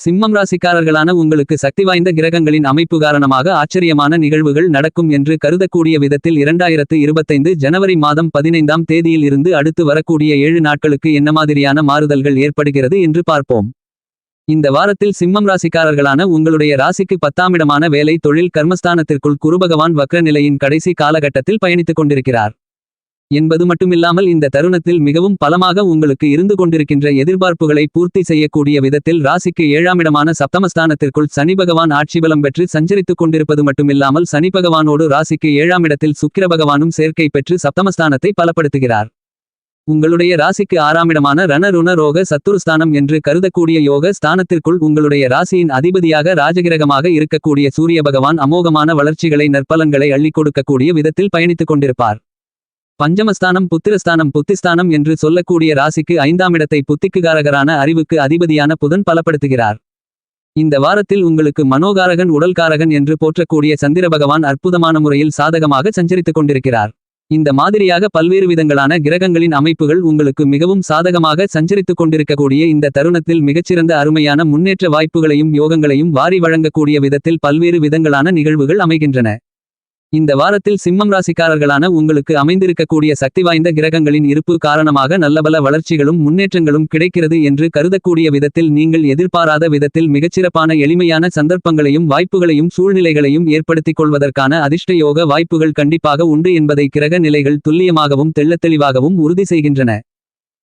சிம்மம் ராசிக்காரர்களான உங்களுக்கு சக்தி வாய்ந்த கிரகங்களின் அமைப்பு காரணமாக ஆச்சரியமான நிகழ்வுகள் நடக்கும் என்று கருதக்கூடிய விதத்தில் இரண்டாயிரத்து இருபத்தைந்து ஜனவரி மாதம் பதினைந்தாம் தேதியில் இருந்து அடுத்து வரக்கூடிய ஏழு நாட்களுக்கு என்ன மாதிரியான மாறுதல்கள் ஏற்படுகிறது என்று பார்ப்போம். இந்த வாரத்தில் சிம்மம் ராசிக்காரர்களான உங்களுடைய ராசிக்கு பத்தாமிடமான வேலை தொழில் கர்மஸ்தானத்திற்குள் குருபகவான் வக்ர நிலையின் கடைசி காலகட்டத்தில் பயணித்துக் கொண்டிருக்கிறார். என்பது மட்டுமில்லாமல் இந்த தருணத்தில் மிகவும் பலமாக உங்களுக்கு இருந்து கொண்டிருக்கின்ற எதிர்பார்ப்புகளை பூர்த்தி செய்யக்கூடிய விதத்தில் ராசிக்கு ஏழாமிடமான சப்தமஸ்தானத்திற்குள் சனி பகவான் ஆட்சிபலம் பெற்று சஞ்சரித்துக் கொண்டிருப்பது மட்டுமில்லாமல் சனி பகவானோடு ராசிக்கு ஏழாமிடத்தில் சுக்கிர பகவானும் சேர்க்கை பெற்று சப்தமஸ்தானத்தை பலப்படுத்துகிறார். உங்களுடைய ராசிக்கு ஆறாமிடமான ரணருண ரோக சத்துருஸ்தானம் என்று கருதக்கூடிய யோக ஸ்தானத்திற்குள் உங்களுடைய ராசியின் அதிபதியாக ராஜகிரகமாக இருக்கக்கூடிய சூரிய பகவான் அமோகமான வளர்ச்சிகளை நற்பலன்களை அள்ளிக் கொடுக்கக்கூடிய விதத்தில் பயணித்துக் கொண்டிருப்பார். பஞ்சமஸ்தானம் புத்திரஸ்தானம் புத்திஸ்தானம் என்று சொல்லக்கூடிய ராசிக்கு ஐந்தாம் இடத்தை புத்திக்குகாரகரான அறிவுக்கு அதிபதியான புதன் பலப்படுத்துகிறார். இந்த வாரத்தில் உங்களுக்கு மனோகாரகன் உடல்காரகன் என்று போற்றக்கூடிய சந்திர பகவான் அற்புதமான முறையில் சாதகமாக சஞ்சரித்துக் கொண்டிருக்கிறார். இந்த மாதிரியாக பல்வேறு விதங்களான கிரகங்களின் அமைப்புகள் உங்களுக்கு மிகவும் சாதகமாக சஞ்சரித்துக் கொண்டிருக்கக்கூடிய இந்த தருணத்தில் மிகச்சிறந்த அருமையான முன்னேற்ற வாய்ப்புகளையும் யோகங்களையும் வாரி வழங்கக்கூடிய விதத்தில் பல்வேறு விதங்களான நிகழ்வுகள் அமைகின்றன. இந்த வாரத்தில் சிம்மம் ராசிக்காரர்களான உங்களுக்கு அமைந்திருக்கக்கூடிய சக்தி வாய்ந்த கிரகங்களின் இருப்பு காரணமாக நல்லபல வளர்ச்சிகளும் முன்னேற்றங்களும் கிடைக்கிறது என்று கருதக்கூடிய விதத்தில் நீங்கள் எதிர்பாராத விதத்தில் மிகச்சிறப்பான எளிமையான சந்தர்ப்பங்களையும் வாய்ப்புகளையும் சூழ்நிலைகளையும் ஏற்படுத்திக் கொள்வதற்கான அதிர்ஷ்ட யோக வாய்ப்புகள் கண்டிப்பாக உண்டு என்பதை கிரக நிலைகள் துல்லியமாகவும் தெள்ளத்தெளிவாகவும் உறுதி செய்கின்றன.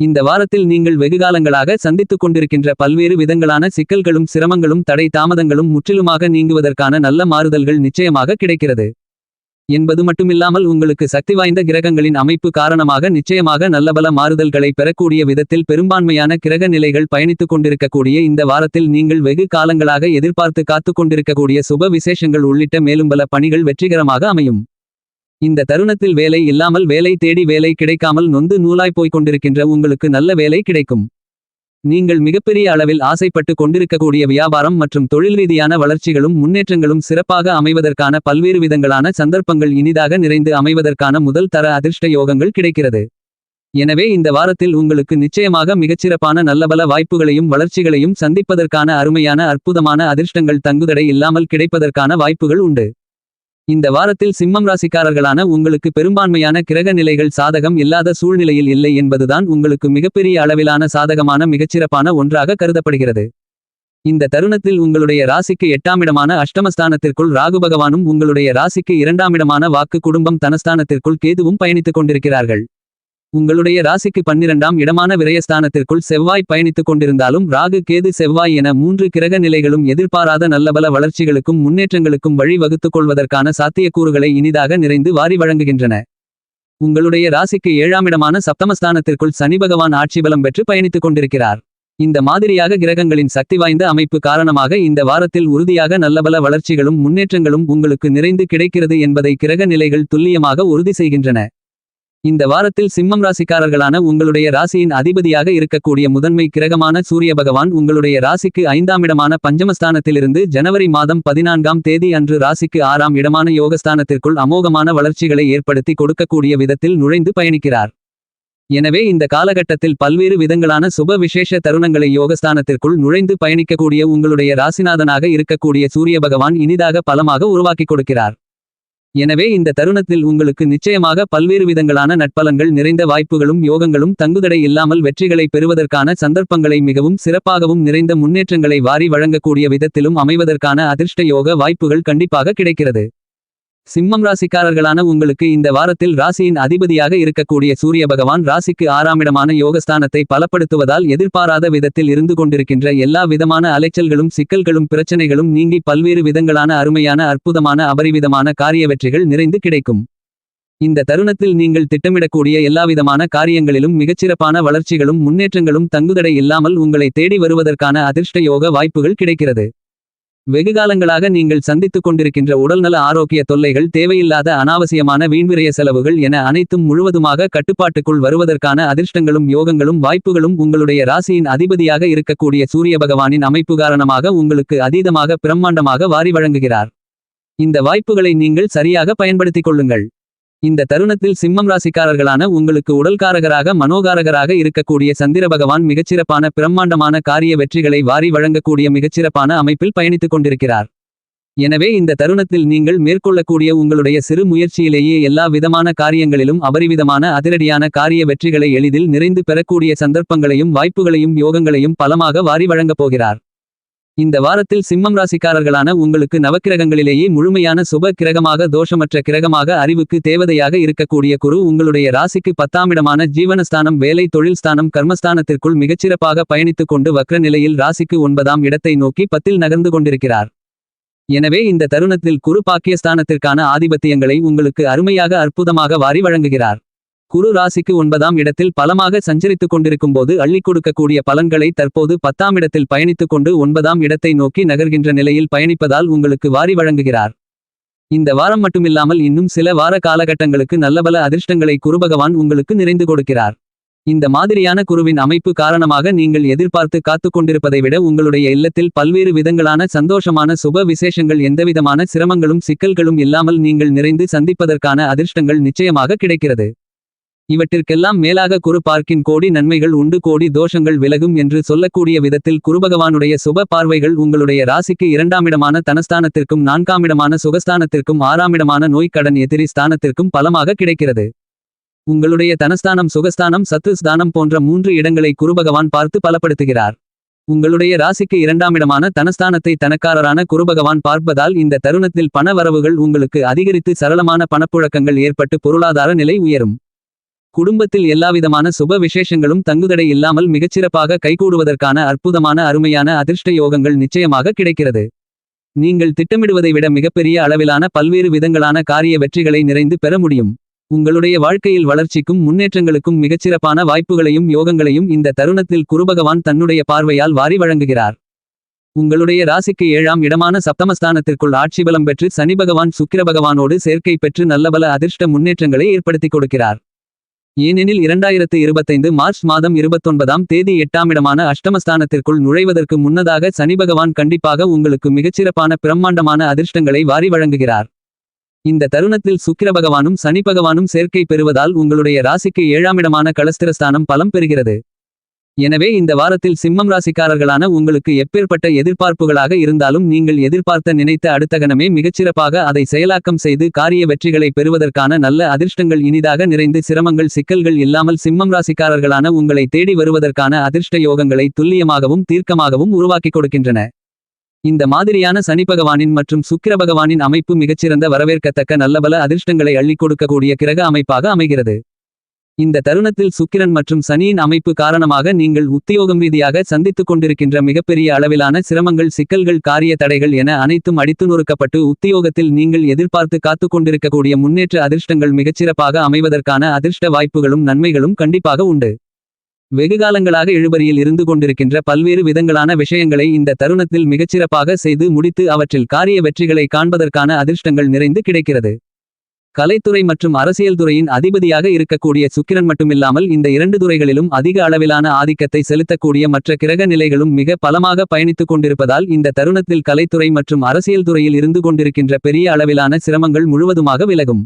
இந்த வாரத்தில் நீங்கள் வெகுகாலங்களாக சந்தித்துக் கொண்டிருக்கின்ற பல்வேறு விதங்களான சிக்கல்களும் சிரமங்களும் தடை தாமதங்களும் முற்றிலுமாக நீங்குவதற்கான நல்ல மாறுதல்கள் நிச்சயமாக கிடைக்கிறது. என்பது மட்டுமில்லாமல் உங்களுக்கு சக்தி வாய்ந்த கிரகங்களின் அமைப்பு காரணமாக நிச்சயமாக நல்லபல மாறுதல்களை பெறக்கூடிய விதத்தில் பெரும்பான்மையான கிரக நிலைகள் பயணித்துக் கொண்டிருக்கக்கூடிய இந்த வாரத்தில் நீங்கள் வெகு காலங்களாக எதிர்பார்த்து காத்துக் கொண்டிருக்கக்கூடிய சுப விசேஷங்கள் உள்ளிட்ட மேலும் பல பணிகள் வெற்றிகரமாக அமையும். இந்த தருணத்தில் வேலை இல்லாமல் வேலை தேடி வேலை கிடைக்காமல் நொந்து நூலாய் போய்க் கொண்டிருக்கின்ற உங்களுக்கு நல்ல வேலை கிடைக்கும். நீங்கள் மிகப்பெரிய அளவில் ஆசைப்பட்டு கொண்டிருக்கக்கூடிய வியாபாரம் மற்றும் தொழில் ரீதியான வளர்ச்சிகளும் முன்னேற்றங்களும் சிறப்பாக அமைவதற்கான பல்வேறு விதங்களான சந்தர்ப்பங்கள் இனிதாக நிறைந்து அமைவதற்கான முதல் தர அதிர்ஷ்ட யோகங்கள் கிடைக்கிறது. எனவே இந்த வாரத்தில் உங்களுக்கு நிச்சயமாக மிகச்சிறப்பான நல்லபல வாய்ப்புகளையும் வளர்ச்சிகளையும் சந்திப்பதற்கான அருமையான அற்புதமான அதிர்ஷ்டங்கள் தங்குதடை இல்லாமல் கிடைப்பதற்கான வாய்ப்புகள் உண்டு. இந்த வாரத்தில் சிம்மம் ராசிக்காரர்களான உங்களுக்கு பெரும்பான்மையான கிரக நிலைகள் சாதகம் இல்லாத சூழ்நிலையில் இல்லை என்பதுதான் உங்களுக்கு மிகப்பெரிய அளவிலான சாதகமான மிகச்சிறப்பான ஒன்றாக கருதப்படுகிறது. இந்த தருணத்தில் உங்களுடைய ராசிக்கு எட்டாமிடமான அஷ்டமஸ்தானத்திற்குள் ராகு பகவானும் உங்களுடைய ராசிக்கு இரண்டாமிடமான வாக்கு குடும்பம் தனஸ்தானத்திற்குள் கேதுவும் பயணித்துக் கொண்டிருக்கிறார்கள். உங்களுடைய ராசிக்கு பன்னிரண்டாம் இடமான விரயஸ்தானத்திற்குள் செவ்வாய் பயணித்துக் கொண்டிருந்தாலும் ராகு கேது செவ்வாய் என மூன்று கிரக நிலைகளும் எதிர்பாராத நல்லபல வளர்ச்சிகளுக்கும் முன்னேற்றங்களுக்கும் வழி வகுத்துக் கொள்வதற்கான சாத்தியக்கூறுகளை இனிதாக நிறைந்து வாரி வழங்குகின்றன. உங்களுடைய ராசிக்கு ஏழாம் இடமான சப்தமஸ்தானத்திற்குள் சனி பகவான் ஆட்சிபலம் பெற்று பயணித்துக் கொண்டிருக்கிறார். இந்த மாதிரியாக கிரகங்களின் சக்தி வாய்ந்த அமைப்பு காரணமாக இந்த வாரத்தில் உறுதியாக நல்லபல வளர்ச்சிகளும் முன்னேற்றங்களும் உங்களுக்கு நிறைந்து கிடைக்கிறது என்பதை கிரக நிலைகள் துல்லியமாக உறுதி செய்கின்றன. இந்த வாரத்தில் சிம்மம் ராசிக்காரர்களான உங்களுடைய ராசியின் அதிபதியாக இருக்கக்கூடிய முதன்மை கிரகமான சூரிய பகவான் உங்களுடைய ராசிக்கு ஐந்தாமிடமான பஞ்சமஸ்தானத்திலிருந்து ஜனவரி மாதம் பதினான்காம் தேதி அன்று ராசிக்கு ஆறாம் இடமான யோகஸ்தானத்திற்குள் அமோகமான வளர்ச்சிகளை ஏற்படுத்தி கொடுக்கக்கூடிய விதத்தில் நுழைந்து பயணிக்கிறார். எனவே இந்த காலகட்டத்தில் பல்வேறு விதங்களான சுப விசேஷ தருணங்களை யோகஸ்தானத்திற்குள் நுழைந்து பயணிக்கக்கூடிய உங்களுடைய ராசிநாதனாக இருக்கக்கூடிய சூரிய பகவான் இனிதாக பலமாக உருவாக்கிக் கொடுக்கிறார். எனவே இந்த தருணத்தில் உங்களுக்கு நிச்சயமாக பல்வேறு விதங்களான நட்பலன்கள் நிறைந்த வாய்ப்புகளும் யோகங்களும் தங்குதடை இல்லாமல் வெற்றிகளை பெறுவதற்கான சந்தர்ப்பங்களை மிகவும் சிறப்பாகவும் நிறைந்த முன்னேற்றங்களை வாரி வழங்கக்கூடிய விதத்திலும் அமைவதற்கான அதிர்ஷ்ட யோக வாய்ப்புகள் கண்டிப்பாக கிடைக்கிறது. சிம்மம் ராசிக்காரர்களான உங்களுக்கு இந்த வாரத்தில் ராசியின் அதிபதியாக இருக்கக்கூடிய சூரிய பகவான் ராசிக்கு ஆறாமிடமான யோகஸ்தானத்தை பலப்படுத்துவதால் எதிர்பாராத விதத்தில் இருந்து கொண்டிருக்கின்ற எல்லா விதமான அலைச்சல்களும் சிக்கல்களும் பிரச்சனைகளும் நீங்கி பல்வேறு விதங்களான அருமையான அற்புதமான அபரிவிதமான காரிய வெற்றிகள் நிறைந்து கிடைக்கும். இந்த தருணத்தில் நீங்கள் திட்டமிடக்கூடிய எல்லாவிதமான காரியங்களிலும் மிகச்சிறப்பான வளர்ச்சிகளும் முன்னேற்றங்களும் தங்குதடை இல்லாமல் உங்களை தேடி வருவதற்கான அதிர்ஷ்ட யோக வாய்ப்புகள் கிடைக்கிறது. வெகுகாலங்களாக நீங்கள் சந்தித்துக் கொண்டிருக்கின்ற உடல்நல ஆரோக்கிய தொல்லைகள் தேவையில்லாத அனாவசியமான வீண்விரய செலவுகள் என அனைத்தும் முழுவதுமாக கட்டுப்பாட்டுக்குள் வருவதற்கான அதிர்ஷ்டங்களும் யோகங்களும் வாய்ப்புகளும் உங்களுடைய ராசியின் அதிபதியாக இருக்கக்கூடிய சூரிய பகவானின் அமைப்பு காரணமாக உங்களுக்கு அதீதமாக பிரம்மாண்டமாக வாரி வழங்குகிறார். இந்த வாய்ப்புகளை நீங்கள் சரியாக பயன்படுத்திக் கொள்ளுங்கள். இந்த தருணத்தில் சிம்மம் ராசிக்காரர்களான உங்களுக்கு உடல்காரகராக மனோகாரகராக இருக்கக்கூடிய சந்திர பகவான் மிகச்சிறப்பான பிரம்மாண்டமான காரிய வெற்றிகளை வாரி வழங்கக்கூடிய மிகச்சிறப்பான அமைப்பில் பயணித்துக் கொண்டிருக்கிறார். எனவே இந்த தருணத்தில் நீங்கள் மேற்கொள்ளக்கூடிய உங்களுடைய சிறு முயற்சியிலேயே எல்லா விதமான காரியங்களிலும் அபரிவிதமான அதிரடியான காரிய வெற்றிகளை எளிதில் நிறைந்து பெறக்கூடிய சந்தர்ப்பங்களையும் வாய்ப்புகளையும் யோகங்களையும் பலமாக வாரி வழங்கப் போகிறார். இந்த வாரத்தில் சிம்மம் ராசிக்காரர்களான உங்களுக்கு நவக்கிரகங்களிலேயே முழுமையான சுப கிரகமாக தோஷமற்ற கிரகமாக அறிவுக்கு தேவதையாக இருக்கக்கூடிய குரு உங்களுடைய ராசிக்கு பத்தாமிடமான ஜீவனஸ்தானம் வேலை தொழில் ஸ்தானம் கர்மஸ்தானத்திற்குள் மிகச்சிறப்பாக பயணித்துக் கொண்டு வக்ர நிலையில் ராசிக்கு ஒன்பதாம் இடத்தை நோக்கி பத்தில் நகர்ந்து கொண்டிருக்கிறார். எனவே இந்த தருணத்தில் குரு பாக்கியஸ்தானத்திற்கான ஆதிபத்தியங்களை உங்களுக்கு அருமையாக அற்புதமாக வாரி வழங்குகிறார். குரு ராசிக்கு ஒன்பதாம் இடத்தில் பலமாக சஞ்சரித்துக் கொண்டிருக்கும்போது அள்ளிக் கொடுக்கக்கூடிய பலன்களை தற்போது பத்தாம் இடத்தில் பயணித்துக் கொண்டு ஒன்பதாம் இடத்தை நோக்கி நகர்கின்ற நிலையில் பயணிப்பதால் உங்களுக்கு வாரி வழங்குகிறார். இந்த வாரம் மட்டுமில்லாமல் இன்னும் சில வார காலகட்டங்களுக்கு நல்லபல அதிர்ஷ்டங்களை குருபகவான் உங்களுக்கு நிறைந்து கொடுக்கிறார். இந்த மாதிரியான குருவின் அமைப்பு காரணமாக நீங்கள் எதிர்பார்த்து காத்துக் கொண்டிருப்பதை விட உங்களுடைய இல்லத்தில் பல்வேறு விதங்களான சந்தோஷமான சுப விசேஷங்கள் எந்தவிதமான சிரமங்களும் சிக்கல்களும் இல்லாமல் நீங்கள் நிறைந்து சந்திப்பதற்கான அதிர்ஷ்டங்கள் நிச்சயமாக கிடைக்கிறது. இவற்றிற்கெல்லாம் மேலாக குரு பார்க்கின் கோடி நன்மைகள் உண்டு கோடி தோஷங்கள் விலகும் என்று சொல்லக்கூடிய விதத்தில் குருபகவானுடைய சுப பார்வைகள் உங்களுடைய ராசிக்கு இரண்டாமிடமான தனஸ்தானத்திற்கும் நான்காமிடமான சுகஸ்தானத்திற்கும் ஆறாமிடமான நோய்க்கடன் எதிரி ஸ்தானத்திற்கும் பலமாக கிடைக்கிறது. உங்களுடைய தனஸ்தானம் சுகஸ்தானம் சத்துஸ்தானம் போன்ற மூன்று இடங்களை குருபகவான் பார்த்து பலப்படுத்துகிறார். உங்களுடைய ராசிக்கு இரண்டாமிடமான தனஸ்தானத்தை தனக்காரரான குருபகவான் பார்ப்பதால் இந்த தருணத்தில் பண வரவுகள் உங்களுக்கு அதிகரித்து சரளமான பணப்புழக்கங்கள் ஏற்பட்டு பொருளாதார நிலை உயரும். குடும்பத்தில் எல்லாவிதமான சுப விசேஷங்களும் தங்குதடை இல்லாமல் மிகச்சிறப்பாக கைகூடுவதற்கான அற்புதமான அருமையான அதிர்ஷ்ட யோகங்கள் நிச்சயமாக கிடைக்கிறது. நீங்கள் திட்டமிடுவதை விட மிகப்பெரிய அளவிலான பல்வேறு விதங்களான காரிய வெற்றிகளை நிறைந்து பெற முடியும். உங்களுடைய வாழ்க்கையில் வளர்ச்சிக்கும் முன்னேற்றங்களுக்கும் மிகச்சிறப்பான வாய்ப்புகளையும் யோகங்களையும் இந்த தருணத்தில் குருபகவான் தன்னுடைய பார்வையால் வாரி வழங்குகிறார். உங்களுடைய ராசிக்கு ஏழாம் இடமான சப்தமஸ்தானத்திற்குள் ஆட்சி பலம் பெற்று சனி பகவான் சுக்கிர பகவானோடு சேர்க்கை பெற்று நல்லபல அதிர்ஷ்ட முன்னேற்றங்களை ஏற்படுத்திக் கொடுக்கிறார். ஏனெனில் இரண்டாயிரத்து இருபத்தைந்து மார்ச் மாதம் இருபத்தொன்பதாம் தேதி எட்டாமிடமான அஷ்டமஸ்தானத்திற்குள் நுழைவதற்கு முன்னதாக சனி பகவான் கண்டிப்பாக உங்களுக்கு மிகச்சிறப்பான பிரம்மாண்டமான அதிர்ஷ்டங்களை வாரி வழங்குகிறார். இந்த தருணத்தில் சுக்கிர பகவானும் சனி பகவானும் சேர்க்கை பெறுவதால் உங்களுடைய ராசிக்கு ஏழாமிடமான கலஸ்திரஸ்தானம் பலம் பெறுகிறது. எனவே இந்த வாரத்தில் சிம்மம் ராசிக்காரர்களான உங்களுக்கு எப்பேற்பட்ட எதிர்பார்ப்புகளாக இருந்தாலும் நீங்கள் எதிர்பார்த்த நினைத்த அடுத்த கணமே மிகச்சிறப்பாக அதை செயலாக்கம் செய்து காரிய வெற்றிகளை பெறுவதற்கான நல்ல அதிர்ஷ்டங்கள் இனிதாக நிறைந்து சிரமங்கள் சிக்கல்கள் இல்லாமல் சிம்மம் ராசிக்காரர்களான உங்களை தேடி வருவதற்கான அதிர்ஷ்ட யோகங்களை துல்லியமாகவும் தீர்க்கமாகவும் உருவாக்கிக் கொடுக்கின்றன. இந்த மாதிரியான சனி பகவானின் மற்றும் சுக்கிர பகவானின் அமைப்பு மிகச்சிறந்த வரவேற்கத்தக்க நல்லபல அதிர்ஷ்டங்களை அள்ளிக் கொடுக்கக்கூடிய கிரக அமைப்பாக அமைகிறது. இந்த தருணத்தில் சுக்கிரன் மற்றும் சனியின் அமைப்பு காரணமாக நீங்கள் உத்தியோகம் ரீதியாக சந்தித்துக் கொண்டிருக்கின்ற மிகப்பெரிய அளவிலான சிரமங்கள் சிக்கல்கள் காரிய தடைகள் என அனைத்தும் அடித்து நொறுக்கப்பட்டு உத்தியோகத்தில் நீங்கள் எதிர்பார்த்து காத்துக் கொண்டிருக்கக்கூடிய முன்னேற்ற அதிர்ஷ்டங்கள் மிகச்சிறப்பாக அமைவதற்கான அதிர்ஷ்ட வாய்ப்புகளும் நன்மைகளும் கண்டிப்பாக உண்டு. வெகுகாலங்களாக இழுபறியில் இருந்து கொண்டிருக்கின்ற பல்வேறு விதங்களான விஷயங்களை இந்த தருணத்தில் மிகச்சிறப்பாக செய்து முடித்து அவற்றில் காரிய வெற்றிகளை காண்பதற்கான அதிர்ஷ்டங்கள் நிறைந்து கிடைக்கிறது. கலைத்துறை மற்றும் அரசியல் துறையின் அதிபதியாக இருக்கக்கூடிய சுக்கிரன் மட்டுமில்லாமல் இந்த இரண்டு துறைகளிலும் அதிக அளவிலான ஆதிக்கத்தை செலுத்தக்கூடிய மற்ற கிரக நிலைகளும் மிக பலமாக பயணித்துக் கொண்டிருப்பதால் இந்த தருணத்தில் கலைத்துறை மற்றும் அரசியல் துறையில் இருந்து கொண்டிருக்கின்ற பெரிய அளவிலான சிரமங்கள் முழுவதுமாக விலகும்.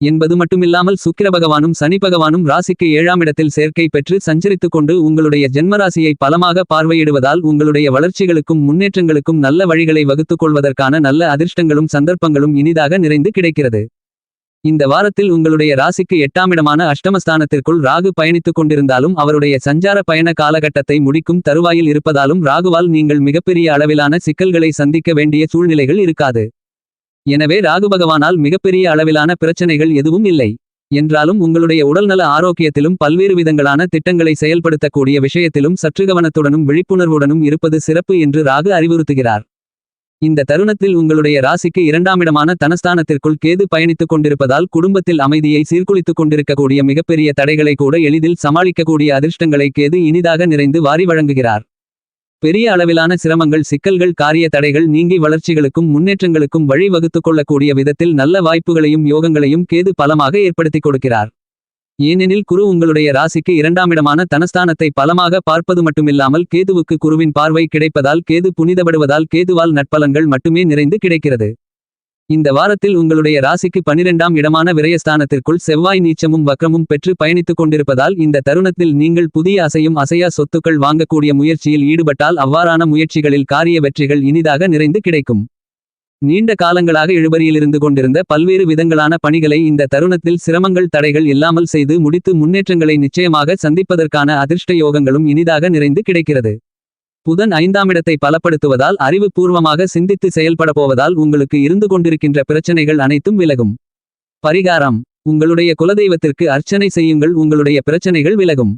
என்பது மட்டுமில்லாமல் சுக்கிர பகவானும் சனி பகவானும் ராசிக்கு ஏழாம் இடத்தில் சேர்க்கை பெற்று சஞ்சரித்துக் கொண்டு உங்களுடைய ஜென்மராசியை பலமாக பார்வையிடுவதால் உங்களுடைய வளர்ச்சிகளுக்கும் முன்னேற்றங்களுக்கும் நல்ல வழிகளை வகுத்துக் கொள்வதற்கான நல்ல அதிர்ஷ்டங்களும் சந்தர்ப்பங்களும் இனிதாக நிறைந்து கிடைக்கிறது. இந்த வாரத்தில் உங்களுடைய ராசிக்கு எட்டாமிடமான அஷ்டமஸ்தானத்திற்குள் ராகு பயணித்துக் கொண்டிருந்தாலும் அவருடைய சஞ்சார பயண காலகட்டத்தை முடிக்கும் தருவாயில் இருப்பதாலும் ராகுவால் நீங்கள் மிகப்பெரிய அளவிலான சிக்கல்களை சந்திக்க வேண்டிய சூழ்நிலைகள் இருக்காது. எனவே ராகு பகவானால் மிகப்பெரிய அளவிலான பிரச்சனைகள் எதுவும் இல்லை. என்றாலும் உங்களுடைய உடல்நல ஆரோக்கியத்திலும் பல்வேறு விதங்களான திட்டங்களை செயல்படுத்தக்கூடிய விஷயத்திலும் சற்று கவனத்துடனும் விழிப்புணர்வுடனும் இருப்பது சிறப்பு என்று ராகு அறிவுறுத்துகிறார். இந்த தருணத்தில் உங்களுடைய ராசிக்கு இரண்டாமிடமான தனஸ்தானத்திற்குள் கேது பயணித்துக் கொண்டிருப்பதால் குடும்பத்தில் அமைதியை சீர்குலித்துக் கொண்டிருக்கக்கூடிய மிகப்பெரிய தடைகளை கூட எளிதில் சமாளிக்கக்கூடிய அதிர்ஷ்டங்களை கேது இனிதாக நிறைந்து வாரி வழங்குகிறார். பெரிய அளவிலான சிரமங்கள் சிக்கல்கள் காரிய தடைகள் நீங்கி வளர்ச்சிகளுக்கும் முன்னேற்றங்களுக்கும் வழிவகுத்துக் கொள்ளக்கூடிய விதத்தில் நல்ல வாய்ப்புகளையும் யோகங்களையும் கேது பலமாக ஏற்படுத்திக் கொடுக்கிறார். ஏனெனில் குரு உங்களுடைய ராசிக்கு இரண்டாமிடமான தனஸ்தானத்தை பலமாக பார்ப்பது மட்டுமில்லாமல் கேதுவுக்கு குருவின் பார்வை கிடைப்பதால் கேது புனிதப்படுவதால் கேதுவால் நட்பலன்கள் மட்டுமே நிறைந்து கிடைக்கிறது. இந்த வாரத்தில் உங்களுடைய ராசிக்கு பனிரெண்டாம் இடமான விரயஸ்தானத்திற்குள் செவ்வாய் நீச்சமும் வக்கமும் பெற்று பயணித்துக் கொண்டிருப்பதால் இந்த தருணத்தில் நீங்கள் புதிய அசையும் அசையா சொத்துக்கள் வாங்கக்கூடிய முயற்சியில் ஈடுபட்டால் அவ்வாறான முயற்சிகளில் காரிய வெற்றிகள் இனிதாக நிறைந்து கிடைக்கும். நீண்ட காலங்களாக இழுபறியிலிருந்து கொண்டிருந்த பல்வேறு விதங்களான பணிகளை இந்த தருணத்தில் சிரமங்கள் தடைகள் இல்லாமல் செய்து முடித்து முன்னேற்றங்களை நிச்சயமாக சந்திப்பதற்கான அதிர்ஷ்ட யோகங்களும் இனிதாக நிறைந்து கிடைக்கிறது. புதன் ஐந்தாமிடத்தை பலப்படுத்துவதால் அறிவுபூர்வமாக சிந்தித்து செயல்பட போவதால் உங்களுக்கு இருந்து கொண்டிருக்கின்ற பிரச்சனைகள் அனைத்தும் விலகும். பரிகாரம். உங்களுடைய குலதெய்வத்திற்கு அர்ச்சனை செய்யுங்கள் உங்களுடைய பிரச்சனைகள் விலகும்.